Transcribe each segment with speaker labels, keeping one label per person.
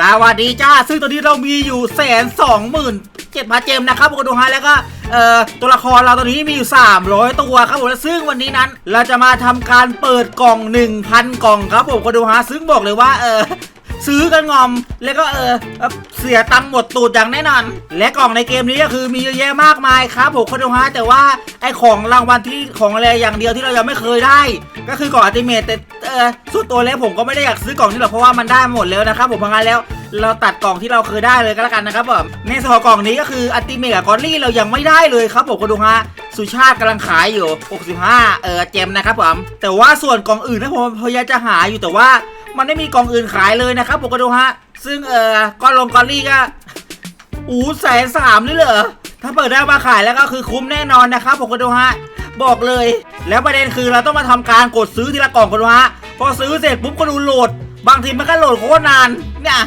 Speaker 1: สวัสดีจ้า ซึ่งตอนนี้เรามีอยู่แสนสองหมื่นเจ็ดพันเจมนะครับคุณดูฮะแล้วก็เอ่อตัวละครเราตอนนี้มีอยู่ 300 ตัวครับผมและซึ่งวันนี้นั้น เราจะมาทำการเปิดกล่อง 1,000 กล่องครับผมคุณดูฮะซึ่งบอกเลยว่าเออ ซื้อกันงอม แล้วก็เออเสียตังค์หมดตูดอย่างแน่นอน และกล่องในเกมนี้ก็คือมีเยอะแยะมากมายครับผมคุณดูฮะแต่ว่าไอของรางวัลที่ของอะไรอย่างเดียวที่เรายังไม่เคยได้ ก็คือกล่องอัติเมทแต่เออสุดตัวแล้วผมก็ไม่ได้อยากซื้อกล่องนี้หรอกเพราะว่ามันได้หมดแล้วนะครับผมพราะงั้นแล้วเราตัดกล่องที่เราเคยได้เลยก็แล้วกันนะครับผมในส่วนของกล่องนี้ก็คืออัติเมทกับกอลลี่เรายังไม่ได้เลยครับผมคุณดูฮะสุชาติกำลังขายอยู่ 65 เออเจมนะครับผมแต่ว่าส่วนกล่องอื่นนะผมพยายามจะหาอยู่แต่ว่า มันไม่มีกล่องอื่นขายเลยนะครับผมก็ดูฮะ ซึ่งเออก้อนลงกอลลี่ก็อู้แสนสามนี่เหรอ ถ้าเปิดได้มาขายแล้วก็คือคุ้มแน่นอนนะครับผมก็ดูฮะ บอกเลย แล้วประเด็นคือเราต้องมาทำการกดซื้อทีละกล่องก็ดูฮะ พอซื้อเสร็จปุ๊บก็ดูโหลด บางทีมันก็โหลดโคตรนาน เนี่ย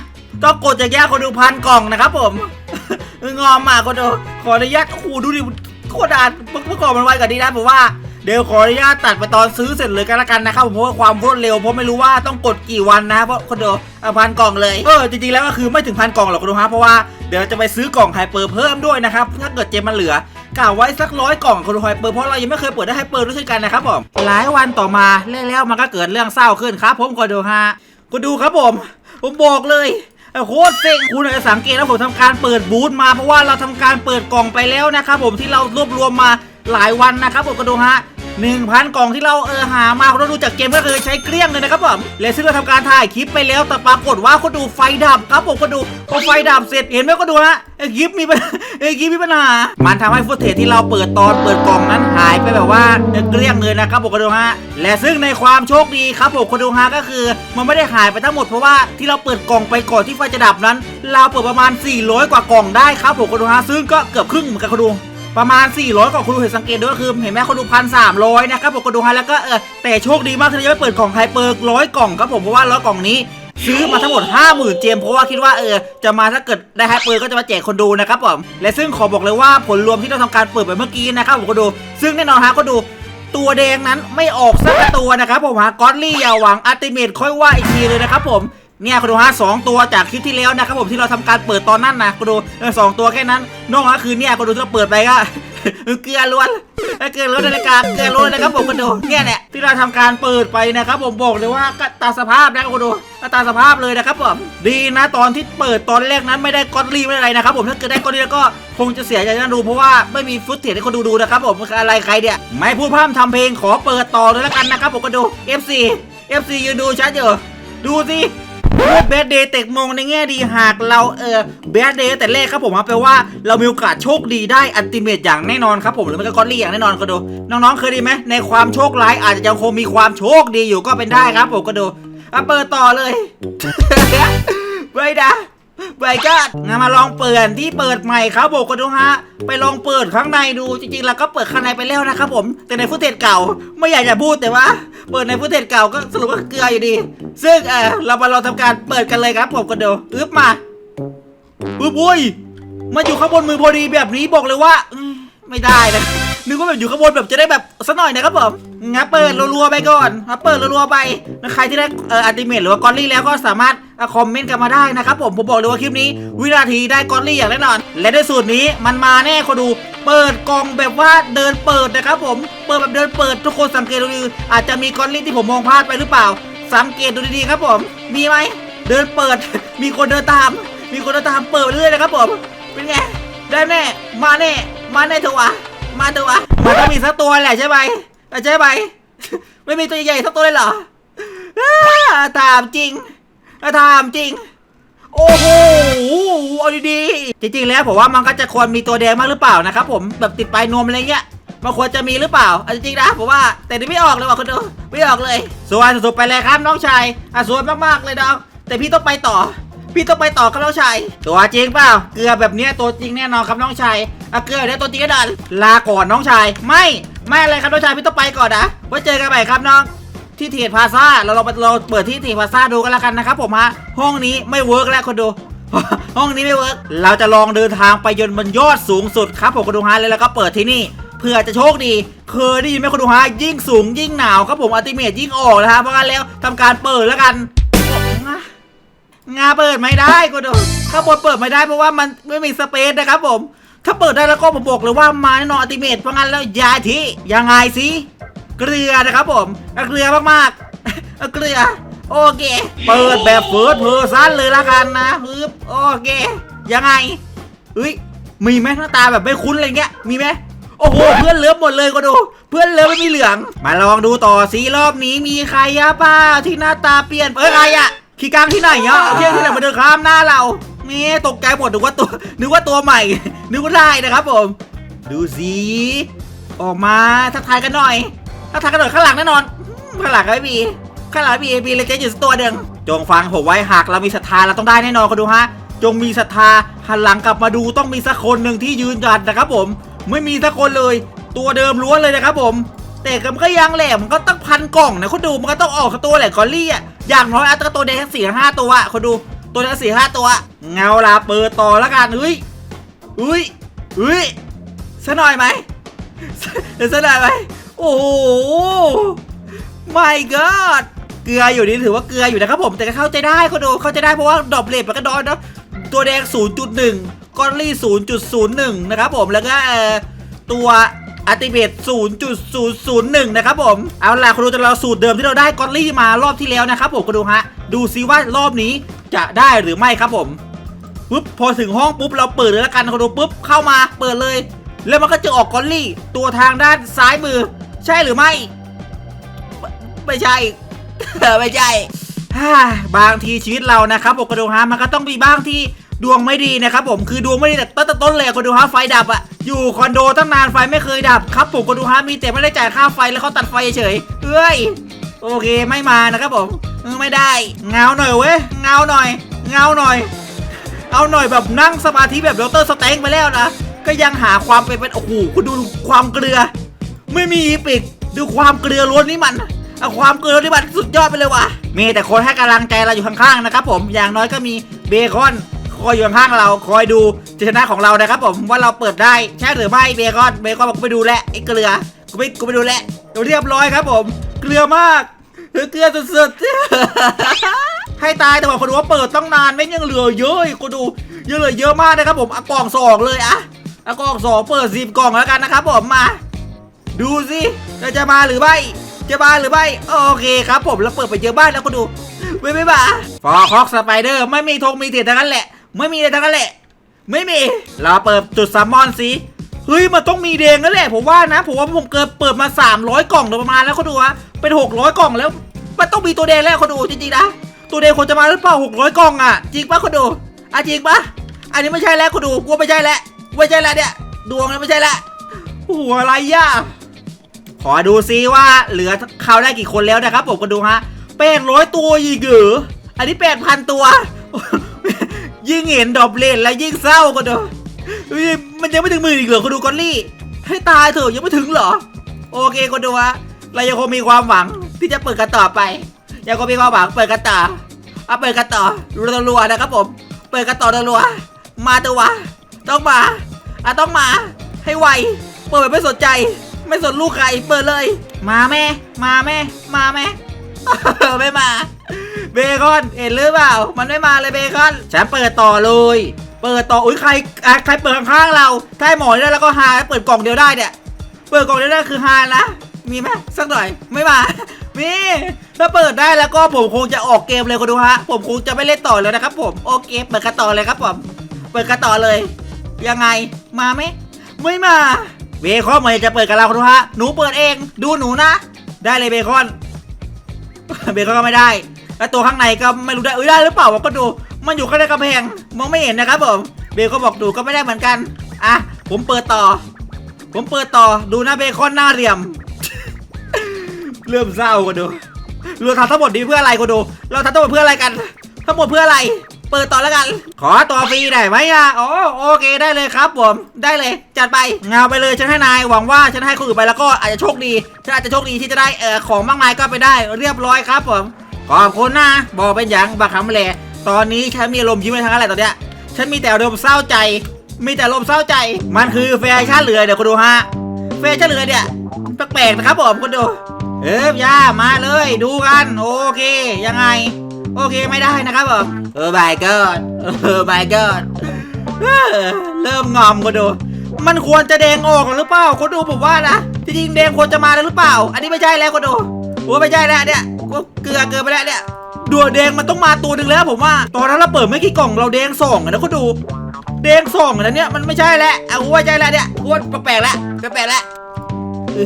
Speaker 1: ต้องกดจากแยกคนดูพันกล่องนะครับผมงอมมากก็ดูขออนุญาตโอ้โหดูดิโคตรนานเมื่อก่อนมันไวกว่านี้นะผมว่า เดี๋ยวขออนุญาตตัดไปตอนซื้อเสร็จเลยกันละกันนะครับผมเพราะว่าความรวดเร็วเพราะไม่รู้ว่าต้องกดกี่วันนะเพราะคนเดียวพันกล่องเลยเออจริงๆแล้วก็คือไม่ถึงพันกล่องหรอกคุณดูฮะเพราะว่าเดี๋ยวจะไปซื้อกล่องไฮเปอร์เพิ่มด้วยนะครับถ้าเกิดเจมมันเหลือกะไว้สักร้อยกล่องคุณดูไฮเปอร์เพราะเรายังไม่เคยเปิดได้ไฮเปอร์ด้วยเช่นกันนะครับผมหลายวันต่อมาแล้วๆมันก็เกิดเรื่องเศร้าขึ้นครับผมก็ดูฮะก็ดูครับผม ผมบอกเลยโคตรเซ็งคุณอาจจะสังเกตว่าผมทำการเปิดบูธมาเพราะว่าเราทำการเปิดกล่องไปแล้วนะครับผมที่เรารวบรวมมาหลายวันนะครับผมก็ดูฮะ หนึ่งพันกล่องที่เราเออหามาเราดูจากเกมก็คือใช้เกลี้ยงเลยนะครับผมและซึ่งเราทำการถ่ายคลิปไปแล้วแต่ปรากฏว่าก็ดูไฟดับครับผมก็ดูพอไฟดับเสร็จเห็นไหมก็ดูฮะไอ้คลิปมีปัญไอ้คลิปมีปัญหา มันทำให้ฟุตเทจที่เราเปิดตอนเปิดกล่องนั้นหายไปแบบว่าเกลี้ยงเลยนะครับผมก็ดูฮะและซึ่งในความโชคดีครับผมก็ดูฮะก็คือ มันไม่ได้หายไปทั้งหมดเพราะว่าที่เราเปิดกล่องไปก่อนที่ไฟจะดับนั้น เราเปิดประมาณ 400 กว่ากล่องได้ครับผมก็ดูฮะซึ่งก็เกือบครึ่งเหมือนกันก็ดู ประมาณ 400กว่าคุณดูเห็นสังเกตด้วยก็คือเห็นไหมคนดูพันสามร้อยนะครับผมก็ดูฮะแล้วก็เออแต่โชคดีมากที่เรายังไม่เปิดกล่องไฮเปอร์ร้อยกล่องครับผมเพราะว่าร้อยกล่องนี้ซื้อมาทั้งหมด 50,000 เจม เพราะว่าคิดว่าเออ จะมาถ้าเกิดได้ไฮเปอร์ก็จะมาแจกคนดูนะครับผม และซึ่งขอบอกเลยว่าผลรวมที่เราทำการเปิดไปเมื่อกี้นะครับผมก็ดู ซึ่งแน่นอนฮะก็ดูตัวแดงนั้นไม่ออกสักตัวนะครับผมฮะกอตลี่อย่าหวังอัลติเมทค่อยว่าอีกทีเลยนะครับผม เนี่ยคุณดูฮะสองตัวจากคลิปที่แล้วนะครับผมที่เราทำการเปิดตอนนั้นนะคุณดูสองตัวแค่นั้น นอกนั้นคือเนี่ยคุณดูที่เราเปิดไปก็เกลือล้วนเกลือล้วนนาฬิกาเกลือล้วนนะครับผมคุณดูเนี่ยเนี่ยที่เราทำการเปิดไปนะครับผมบอกเลยว่าตาสภาพนะคุณดูตาสภาพเลยนะครับผมดีนะตอนที่เปิดตอนแรกนั้นไม่ได้กอตลี่ไม่ได้อะไรนะครับผมถ้าเกิดได้กอตลี่แล้วก็คงจะเสียใจน่าดูเพราะว่าไม่มีฟุตเทจให้คนดูดูนะครับผมอะไรใครเนี่ยไม่พูดพร่ำทำเพลงขอเปิดต่อเลยแล้วกันนะครับผมก็ดู FC FC ยืนดูชัดอยู่ดูสิ เบสเดย์เตกมองในแง่ดีหากเราเออเบสเดย์แต่แรกครับผมแปลว่าเรามีโอกาสโชคดีได้อัลติเมตอย่างแน่นอนครับผมหรือไม่ก็กอลลี่อย่างแน่นอนก็ดู น้องๆเคยดีไหมในความโชคร้ายอาจจะยังคงมีความโชคดีอยู่ก็เป็นได้ครับผมก็ดูอะเปิดต่อเลย ไม่ได้ ไปก็งั้นมาลองเปิดที่เปิดใหม่ครับผมกันดูฮะ ไปลองเปิดข้างในดูจริงๆเราก็เปิดข้างในไปแล้วนะครับผม แต่ในฟุตเทจเก่า ไม่อยากจะพูดแต่ว่า เปิดในฟุตเทจเก่าก็สรุปว่าเกลืออยู่ดี ซึ่งเออเรามาลองทำการเปิดกันเลยครับผมกันดูอึ๊บมาอึ๊บอุ้ยมาอยู่ข้างบนมือพอดีแบบนี้บอกเลยว่าอื ไม่ได้นะนึกว่าแบบอยู่ข้างบนแบบจะได้แบบสักหน่อยนะครับผมงั้นเปิดรัวๆไปก่อนครับเปิดรัวๆไปนะใครที่ได้เอ่ออัลติเมทหรือว่ากอลลี่แล้วก็สามารถคอมเมนต์กันมาได้นะครับผมผมบอกเลยว่าคลิปนี้ วินาทีได้กอลลี่อย่างแน่นอน และด้วยสูตรนี้มันมาแน่คนดูเปิดกองแบบว่าเดินเปิดนะครับผมเปิดแบบเดินเปิดทุกคนสังเกตดูดีอาจจะมีกอลลี่ที่ผมมองพลาดไปหรือเปล่า สังเกตดูดีๆครับผม มีไหมเดินเปิด มีคนเดินตาม มีคนเดินตามเปิดไปเรื่อยนะครับผมเป็นไงได้แน่มาแน่ มาแน่เถอะวะ มาเถอะวะ มันต้องมีสักตัวแหละใช่ไหมใช่ไหม ไม่มีตัวใหญ่ๆสักตัวเลยเหรอถามจริงถามจริง โอ้โห เอาดีๆ จริงๆ แล้วผมว่ามันก็จะควรมีตัวแดงมากหรือเปล่านะครับผม แบบติดปลายนวมอะไรเงี้ย มันควรจะมีหรือเปล่าเอาจริงๆนะผมว่า แต่นี่ไม่ออกเลยว่ะคุณดู ไม่ออกเลยสวยสุดๆไปเลยครับน้องชายอะสวยมากๆเลยน้องแต่พี่ต้องไปต่อ พี่ต้องไปต่อครับน้องชายตัวจริงเปล่าเกลือแบบเนี้ยตัวจริงแน่นอนครับน้องชายอะเกลือแบบเนี้ยตัวจริงแน่นอนลาก่อนน้องชาย ไม่ไม่อะไรครับน้องชายพี่ต้องไปก่อนนะไว้เจอกันใหม่ครับน้องที่เทรดพาซาเราเราเราเปิดที่เทรดพาซาดูกันแล้วกันนะครับผมฮะห้องนี้ไม่เวิร์กแล้วคนดูห้องนี้ไม่เวิร์กเราจะลองเดินทางไปยนบนยอดสูงสุดครับผมคนดูฮะแล้วก็เปิดที่นี่เพื่อจะโชคดี เคยได้ยินไหมคนดูฮะยิ่งสูงยิ่งหนาวครับผมอัติเมทยิ่งออกนะฮะเพราะงั้นแล้วทำการเปิดแล้วกัน งาเปิดไม่ได้ก็ดูข้างบนเปิดไม่ได้เพราะว่ามันไม่มีสเปซนะครับผม ถ้าเปิดได้แล้วก็ผมบอกเลยว่ามาแน่นอนอัติเมตเพราะงั้นแล้วยาทียังไงสิเกลือนะครับผมเกลือมากๆเกลือโอเค เปิดแบบเฟิร์สเพอร์ซันเลยละกันนะฮึบโอเค ยังไงเฮ้ยมีไหมหน้าตาแบบไม่คุ้นอะไรเงี้ยมีไหมโอ้โหเพื่อนเลิฟหมดเลยก็ดู เพื่อนเลิฟไม่มีเหลือง มาลองดูต่อสีรอบนี้มีใครอะปล่าที่หน้าตาเปลี่ยนเอ้ยใครอะ ขี้กลางที่ไหนเนาะเที่ยงที่ไหนมาเดินข้ามหน้าเรานี่ตกใจหมดนึกว่าตัวนึกว่าตัวใหม่ นึกว่าได้นะครับผม ดูสิออกมาทักทายกันหน่อยทักทายกันหน่อยข้างหลังแน่นอนอืมข้างหลังก็ไม่มีข้างหลังมีมีเลยเจ๊อยู่สักตัวหนึ่งจงฟังผมไว้หากเรามีศรัทธาเราต้องได้แน่นอนคนดูฮะจงมีศรัทธาหันหลังกลับมาดูต้องมีสักคนหนึ่งที่ยืนยันนะครับผม ไม่มีสักคนเลย ตัวเดิมล้วนเลยนะครับผม แต่ก็มันก็ยังแหละมันก็ต้องพันกล่องนะคุณดูมันก็ต้องออกตัวแหละกอลลี่อะอย่างน้อยอาจจะตัวแดงสี่ห้าตัวอะคุณดูตัวแดงสี่ห้าตัว เงาลาเปิดต่อแล้วกันเฮ้ยเฮ้ยเฮ้ยสักหน่อยไหมเดี๋ยวสักหน่อยไหมโอ้โห my god เกลืออยู่นี่ถือว่าเกลืออยู่นะครับผมแต่ก็เข้าใจได้คุณดูเข้าใจได้เพราะว่าดรอปเลทมันก็ดอยนะตัวแดง 0.1 กอลลี่ 0.01 นะครับผมแล้วก็ตัว อัติเบต0.001 นะครับผม เอาล่ะคุณดูจะเราสูตรเดิมที่เราได้กอลลี่มารอบที่แล้วนะครับผมคุณดูฮะ ดูซิว่ารอบนี้จะได้หรือไม่ครับผมปุ๊บพอถึงห้องปุ๊บเราเปิดเลยละกันคุณดูปุ๊บเข้ามาเปิดเลย แล้วมันก็จะออกกอลลี่ตัวทางด้านซ้ายมือ ใช่หรือไม่ไม่ ไม่ใช่ ไม่ใช่บางทีชีวิตเรานะครับผมกระดูฮะมันก็ต้องมีบ้างที่ ดวงไม่ดีนะครับผมคือดวงไม่ดีแต่ตั้งแต่ต้นเลยกระดูฮะไฟดับอะอยู่คอนโดตั้งนานไฟไม่เคยดับครับผมกระดูฮะมีแต่ไม่ได้จ่ายค่าไฟแล้วเขาตัดไฟเฉยเอ้ยโอเคไม่มานะครับผมไม่ได้เงาหน่อยเว้ยเงาหน่อย เงาหน่อย เอาหน่อยแบบนั่งสมาธิแบบดรสแตงไปแล้วนะก็ยังหาความเป็นเป็นโอ้โหคุณดูความเกลือ ไม่มีปีกดูความเกลือล้วนนี่มันเอาความเกลือล้วนนี่มันสุดยอดไปเลยว่ะมีแต่คนให้กำลังใจเราอยู่ข้างๆนะครับผมอย่างน้อยก็มีเบคอน คอยอยู่ข้างเราคอยดูชัยชนะของเรานะครับผมว่าเราเปิดได้ใช่หรือไม่เบคอนเบคอนบอกกูไปดูแลไอ้เกลือกูไม่กูไปดูแลเรียบร้อยครับผม เกลือมากเกลือสุดๆให้ตายแต่บอกคนดูว่าเปิดต้องนานไม่ยังเหลือเยอะอีกคนดูยังเหลือเยอะมากนะครับผมอากล่องสองเลยอะอากล่องสองเปิดสิบกล่องแล้วกันนะครับผมมา ดูสิจะมาหรือไม่จะมาหรือไม่โอเคครับผมเราเปิดไปเยอะบ้านแล้วก็ดูไม่ไม่มาฟอร์คอกสไปเดอร์ไม่มีธงมีเทียนทั้งนั้นแหละ ไม่มีเลยทั้งนั้นแหละ ไม่มี เราเปิดจุดซัมมอนสิเฮ้ยมันต้องมีแดงนั่นแหละผมว่านะ ผมว่าผมเกิดเปิดมา 300 กล่องโดยประมาณแล้วเขาดูฮะเป็น 600 กล่องแล้ว มันต้องมีตัวแดงแล้วเขาดูจริงๆนะตัวแดงควรจะมาหรือเปล่า600 กล่องอะจริงปะเขาดูอะจริงปะอันนี้ไม่ใช่แล้วเขาดูกลัวไม่ใช่แล้วไม่ใช่แล้วเนี่ยดวงแล้วไม่ใช่แล้วโอ้โหอะไรย่ะขอดูซิว่าเหลือเข้าได้กี่คนแล้วนะครับผมก็ดูฮะแปดร้อยตัวอีกเหรออันนี้แปดพันตัว ยิ่งเห็นดอบเลนแล้วยิ่งเศร้าก็ดูเฮ้ยมันยังไม่ถึงหมื่นอีกเหรอก็ดูกอลลี่ ให้ตายเถอะยังไม่ถึงเหรอ โอเคก็ดูฮะเรายังคงมีความหวังที่จะเปิดกันต่อไป ยังคงมีความหวังเปิดกันต่อเอาเปิดกันต่อรัวๆนะครับผม เปิดกันต่อรัวๆมาตัวต้องมาอะต้องมา ให้ไว เปิดแบบไม่สนใจ ไม่สนลูกใคร เปิดเลย มาแม่ มาแม่ มาแม่ ไม่มา เบคอนเห็นหรือเปล่า มันไม่มาเลยเบคอนฉันเปิดต่อเลย เปิดต่ออุ้ยใครอะใครเปิดข้างๆเรา ถ้าให้หมอได้แล้วก็ฮาเปิดกล่องเดียวได้เนี่ย เปิดกล่องเดียวได้คือฮานะ มีไหมสักหน่อย ไม่มา มี ถ้าเปิดได้แล้วก็ผมคงจะออกเกมเลยคุณดูฮะ ผมคงจะไม่เล่นต่อแล้วนะครับผม โอเค เปิดกันต่อเลยครับผม เปิดกันต่อเลย ยังไง มาไหม ไม่มา เบคอนเหมือนจะเปิดกับเราคุณดูฮะ หนูเปิดเอง ดูหนูนะ ได้เลยเบคอน เบคอนก็ไม่ได้ แล้วตัวข้างในก็ไม่รู้ได้เอ้ยได้หรือเปล่าวะก็ดู มันอยู่ข้างในกำแพงมองไม่เห็นนะครับผมเบคอนบอกดูก็ไม่ได้เหมือนกันอะผมเปิดต่อ ผมเปิดต่อดูนะเบคอนหน้าเหลี่ยม เริ่มเศร้าก็ดูเราทำทั้งหมดนี้เพื่ออะไรก็ดู เราทำทั้งหมดเพื่ออะไรกัน ทั้งหมดเพื่ออะไร เปิดต่อแล้วกัน ขอตัวฟรีได้ไหมอะอ๋อโอเคได้เลยครับผมได้เลย จัดไปเงาไปเลยฉันให้นายหวังว่าฉันให้คนอื่นไปแล้วก็อาจจะโชคดีฉันอาจจะโชคดีที่จะได้เอ่อของมากมายก็ไปได้ เรียบร้อยครับผม ขอบคุณนะบอกเป็นอย่างบักคำแหล่ตอนนี้ฉันมีอารมยิ้มในทางอะไรตอนเนี้ยฉันมีแต่อารมเศร้าใจ มีแต่อารมเศร้าใจ มันคือแฟชั่นเหลือเดี๋ยวคุณดูฮะแฟชั่นเหลือเนี่ยแปลกๆนะครับผมคุณดูเออย่ามาเลยดูกันโอเคยังไง โอเคไม่ได้นะครับผมเออ my god เออ my god เออเริ่มงอมก็ดู มันควรจะแดงออกหรือเปล่าคนดูผมว่านะจริงแดงควรจะมาแล้วหรือเปล่า อันนี้ไม่ใช่แล้วคนดูว่าไม่ใช่แล้วเนี่ย เกลือเกินไปแล้วเนี่ยดัวแดงมันต้องมาตัวหนึ่งแล้วผมว่า ตอนนั้นเราเปิดไม่กี่กล่องเราแดงสองอะนะคนดูแดงสองอะนะเนี่ยมันไม่ใช่แล้วเอาว่าใช่แล้วเนี่ยว่าแปลกแล้วแปลกแล้ว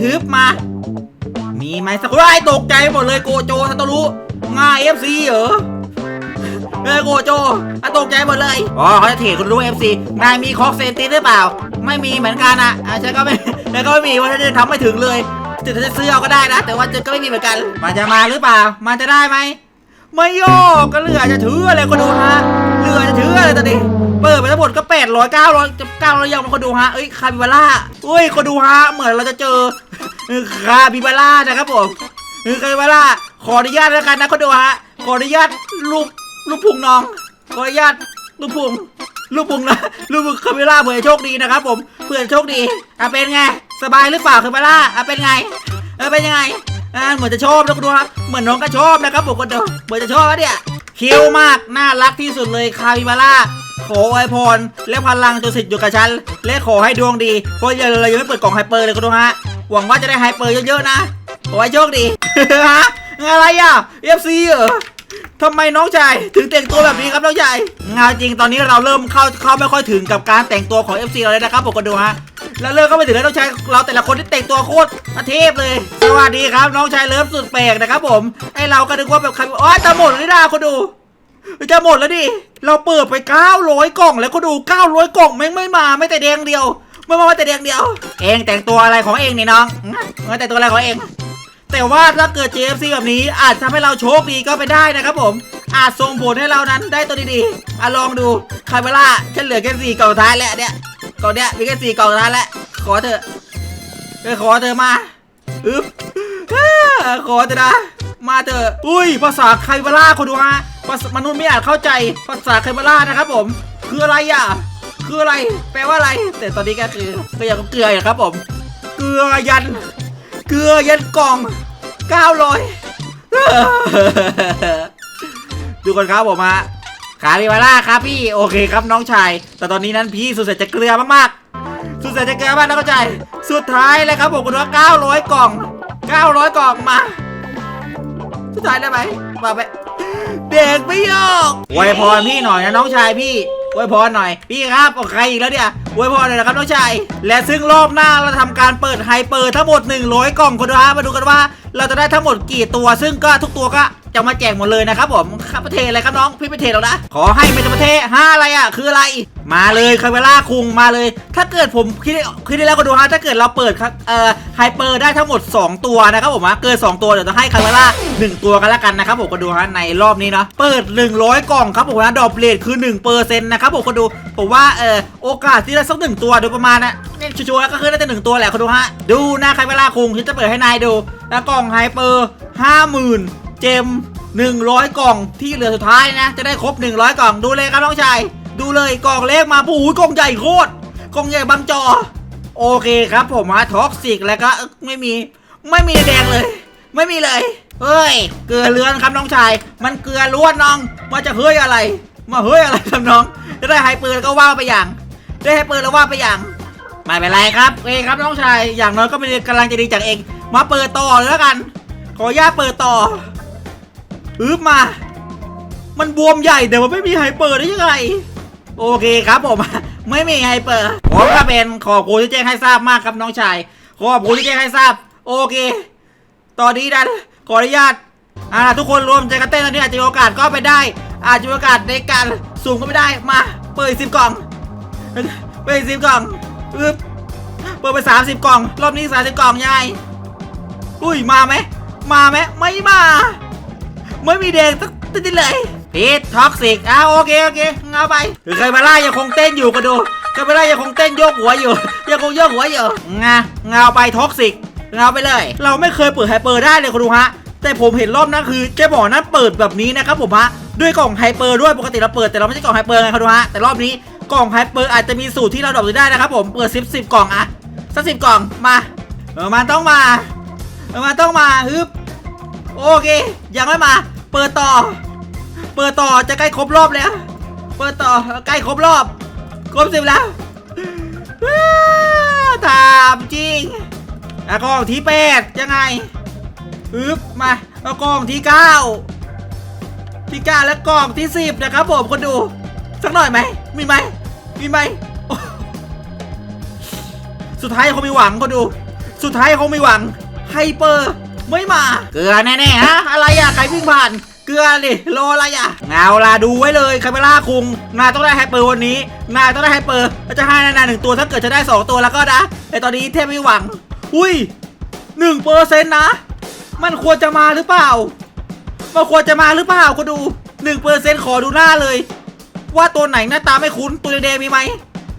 Speaker 1: ฮึบมา มีไหมสักไรตกใจหมดเลยโกโจซาโตรุง่ายเอฟซีเหรอเออโกโจอะตกใจหมดเลย อ๋อเขาจะเทรดคุณรู้เอฟซีนายมีคอกเซนตินหรือเปล่า ไม่มีเหมือนกันอะอะฉันก็ไม่ฉันก็ไม่มีว่าฉันจะทำไม่ถึงเลย จะจะซื้อเอาก็ได้นะ แต่ว่าฉันก็ไม่มีเหมือนกัน มันจะมาหรือเปล่า มันจะได้ไหม ไม่โยกก็เหลือจะถืออะไรก็ดูฮะ เหลือจะถืออะไรตอนนี้ เปิดไปทั้งหมดก็แปดร้อยเก้าร้อยจะเก้าร้อยยังมาคนดูฮะ เอ้ยคาบิบาร่าเอ้ยคนดูฮะ เหมือนเราจะเจอคาบิบาร่านะครับผมคาบิบาร่าขออนุญาตแล้วกันนะคนดูฮะ ขออนุญาตรูปรูปพุงน้อง ขออนุญาตรูปพุง รูปพุงนะรูปพุงคาบิบล่าเผื่อโชคดีนะครับผมเผื่อโชคดีอะเป็นไง สบายหรือเปล่าคาบิบล่าอะเป็นไงเออเป็นยังไงอ่าเหมือนจะชอบนะคุณดูครับเหมือนน้องก็ชอบนะครับผมคนดูเหมือนจะชอบนะเนี่ยคิ้วมากน่ารักที่สุดเลยคาบิบล่าขออวยพรและพลังจงสิทธิ์อยู่กับฉันและขอให้ดวงดีเพราะยังเรายังไม่เปิดกล่องไฮเปอร์เลยคุณดูฮะหวังว่าจะได้ไฮเปอร์เยอะๆนะขอให้โชคดีฮะอะไรอะ FC เหรอ ทำไมน้องชายถึงแต่งตัวแบบนี้ครับน้องชายงานจริงตอนนี้เราเริ่มเข้าเข้าไม่ค่อยถึงกับการแต่งตัวของ FC เราเลยนะครับผมก็ดูฮะแล้วเริ่มก็ไม่ถึงแล้วน้องชายเราแต่ละคนที่แต่งตัวโคตรเทพเลยสวัสดีครับน้องชายเริ่มสุดแปลกนะครับผมไอเราก็นึกว่าแบบใครอ๋อจะหมดเลยนะคนดูจะหมดแล้วดิเราเปิดไป 900 กล่องแล้วก็ดู 900 กล่องแม่งไม่มาไม่แต่แดงเดียว ไม่มาแต่แดงเดียว เองแต่งตัวอะไรของเองนี่น้องไม่แต่งตัวอะไรของเอง แต่ว่าถ้าเกิด JFC แบบนี้อาจทำให้เราโชคดีก็ไปได้นะครับผม อาจส่งผลให้เรานั้นได้ตัวดีๆอะลองดูคาเมล่าฉันเหลือแค่สี่กล่องท้ายแล้วเนี่ยกล่องเนี้ยมีแค่สี่กล่องท้ายแล้วขอเถอะเออขอเธอมาอึ๊บอ่าขอเถอนะ มาเถอะ อุ้ย ภาษาไคบาร่าคนดูฮะภาษามนุษย์ไม่อาจเข้าใจ ภาษาไคบาร่านะครับผม คืออะไรอะ คืออะไร แปลว่าอะไร แต่ตอนนี้ก็คือก็ยังเกลืออยู่ครับผม เกลือยัน เกลือยันกล่อง900ดูกันครับผมฮะขาบิบาร่าครับพี่โอเคครับน้องชาย แต่ตอนนี้นั้นพี่สุดแสนจะเกลือมากๆ สุดแสนจะเกลือมากนะเข้าใจ สุดท้ายเลยครับผมคุณว่า900 กล่อง 900 กล่องมา สุดท้ายได้ไหมมาไปเด็กไม่ยอกอวพรพี่หน่อยนะน้องชายพี่ อวยพรหน่อย พี่ครับโอใครอีกแล้วเนี่ยอวยพรหน่อยนะครับน้องชายและซึ่งรอบหน้าเราทำการเปิดไฮเปอร์ทั้งหมด 100 กล่องคนดูฮะมาดูกันว่า เราจะได้ทั้งหมดกี่ตัวซึ่งก็ทุกตัวก็จะมาแจกหมดเลยนะครับผมครับประเทศอะไรครับน้องพี่ประเทศเรานะขอให้เป็นประเทศห้าอะไรอะคืออะไร มาเลยคาเวล่าคุงมาเลย ถ้าเกิดผมคิดได้คิดได้แล้วก็ดูฮะถ้าเกิดเราเปิดครับเอ่อไฮเปอร์ได้ทั้งหมด 2 ตัวนะครับผมฮะเกิน2ตัวเดี๋ยวจะให้คาเวล่า1ตัวกันล้วกันนะครับผมก็ดูฮะในรอบนี้เนาะเปิด 100 กล่องครับผมนะดอกเลทคือ1เปอร์เซ็นต์นะครับผมก็ดูผมว่าเอ่อโอกาสที่ได้สักหนึ่งตัวโดยประมาณนะ เนี่ชัวร์ก็คือน่าจะหนึ่งตัวแหละคุณดูฮะ ดูนะคาเวลาคุงฉันจะเปิดให้นายดู แล้วกล่องไฮเปอร์50,000เจม100กล่องที่เหลือสุดท้ายนะ จะได้ครบ100กล่องดูเลยครับน้องชายดูเลยกล่องเล็กมาปูยกล่องใหญ่โคตรกล่องใหญ่บางจอ โอเคครับผมฮะท็อกซิกแล้วก็ไม่มีไม่มีแดงเลย ไม่มีเลยเฮ้ย เกลือเลือนครับน้องชาย มันเกลือล้วนน้องมาจะเฮ้ยอะไร มาเฮ้ยอะไรครับน้อง จะได้ไฮเปอร์แล้วก็ว่าไปอย่าง ได้ไฮเปอร์แล้วว่าไปอย่าง ไม่เป็นไรครับโอเครับน้องชายอย่างน้อยก็เป็นกำลังจะดีจากเอง มาเปิดต่อเลยแล้วกัน ขออนุญาตเปิดต่ออึบมา มันบวมใหญ่แต่ว่าไม่มีไฮเปอร์ได้ยังไงโอเคครับผม ไม่มีไฮเปอร์ผมก็เป็นขอบคุณที่แจ้งให้ทราบมากครับน้องชายขอบคุณที่แจ้งให้ทราบ โอเค ตอนนี้นขออนุญาตอ่าทุกคนรวมใจกันเต้นตอนนี้อาจจะมีโอกาสก็ไปได้ อาจจะมีโอกาสในการสูงก็ไม่ได้มา เปิดสิบกล่อง เปิดสิบกล่อง อึบเปิดไปสามสิบกล่อง รอบนี้สามสิบกล่องยังไงอุ้ยมาไหมมาไหมไม่มา ไม่มีแดงสักนิดเลยพีทท็อกซิกอะโอเคโอเคเอาไปหรือใครมาล่ายังคงเต้นอยู่ก็ดูใครมาล่ายังคงเต้นโยกหัวอยู่ ยังคงโยกหัวอยู่งาเงาไปท็อกซิกเงาไปเลย เราไม่เคยเปิดไฮเปอร์ได้เลยคุณดูฮะแต่ผมเห็นรอบนั้นคือเจ๊หมอนั้นเปิดแบบนี้นะครับผมฮะด้วยกล่องไฮเปอร์ด้วยปกติเราเปิดแต่เราไม่ใช่กล่องไฮเปอร์ไงคุณดูฮะแต่รอบนี้ กล่องไฮเปอร์อาจจะมีสูตรที่เราดรอปได้นะครับผมเปิดสิบสิบกล่องอะสักสิบกล่องมาเออมันต้องมาเออมันต้องมาฮึบโอเค ยังไม่มา เปิดต่อ เปิดต่อจะใกล้ครบรอบแล้ว เปิดต่อใกล้ครบรอบ ครบสิบแล้วถามจริงอะกล่องที่แปดยังไงอึ๊บมาอากล่องที่เก้าที่เก้าและกล่องที่สิบนะครับผมคนดู สักหน่อยไหมมีไหมมีไหมสุดท้ายเขามีหวังคนดู สุดท้ายเขามีหวังไฮเปอร์ไม่มา เกลือแน่ๆฮะอะไรอะใครวิ่งผ่าน เกลือดิรออะไรอะเงาล่ะดูไว้เลยคาเมล่าคุงนายต้องได้ไฮเปอร์วันนี้นายต้องได้ไฮเปอร์จะให้นายหนึ่งตัวถ้าเกิดจะได้สองตัวแล้วก็นะแต่ตอนนี้เทพไม่หวัง อุ้ยหนึ่งเปอร์เซ็นต์นะ มันควรจะมาหรือเปล่า มันควรจะมาหรือเปล่าก็ดูหนึ่งเปอร์เซ็นต์ขอดูหน้าเลย ว่าตัวไหนหน้าตาไม่คุ้นตัวแดงๆมีไหม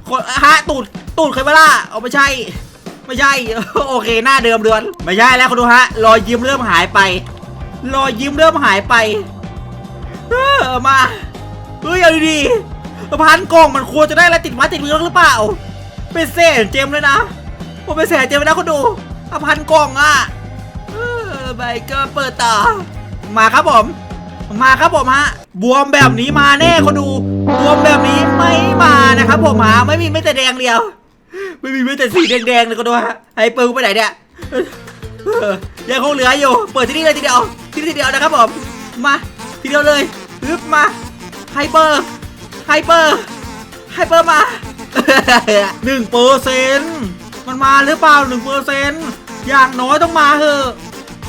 Speaker 1: ขอฮะตูดตูดเคยเวล่าเอาไม่ใช่ ไม่ใช่ โอเคหน้าเดิมเดือน ไม่ใช่แล้วคุณดูฮะรอยยิ้มเริ่มหายไปรอยยิ้มเริ่มหายไปเออมาเฮ้ยเอาดีๆพันกล่องมันควรจะได้อะไรติดไม้ติดมือหรือเปล่า เป็นแสนเจมเลยนะผมเป็นแสนเจมเลยนะคุณดูอพันกล่องอะเออใบก็เปิดต่อมาครับผม มาครับผมฮะบวมแบบนี้มาแน่คนดู บวมแบบนี้ไม่มานะครับผมฮะไม่มีไม่แต่แดงเดียว ไม่มีไม่แต่สีแดงๆเลยก็ดูฮะไฮเปอร์ไปไหนเนี่ยยังคงเหลืออยู่ เปิดที่นี่เลยทีเดียว ที่นี่ทีเดียวนะครับผม มาทีเดียวเลยฮึบมาไฮเปอร์ไฮเปอร์ไฮเปอร์มาหนึ่งเปอร์เซ็นต์มันมาหรือเปล่าหนึ่งเปอร์เซ็นต์อย่างน้อยต้องมาเถอะ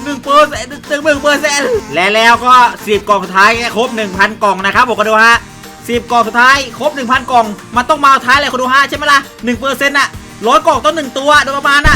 Speaker 1: หนึ่งเปอร์เซ็นต์ถึงหนึ่งเปอร์เซ็นต์และแล้วก็สิบกล่องสุดท้ายครบหนึ่งพันกล่องนะครับผมก็ดูฮะ สิบกล่องสุดท้าย ครบหนึ่งพันกล่อง มันต้องมาท้ายเลยคนดูฮะใช่ไหมล่ะหนึ่งเปอร์เซ็นต์อะร้อยกล่องต้องหนึ่งตัวโดยประมาณน่ะ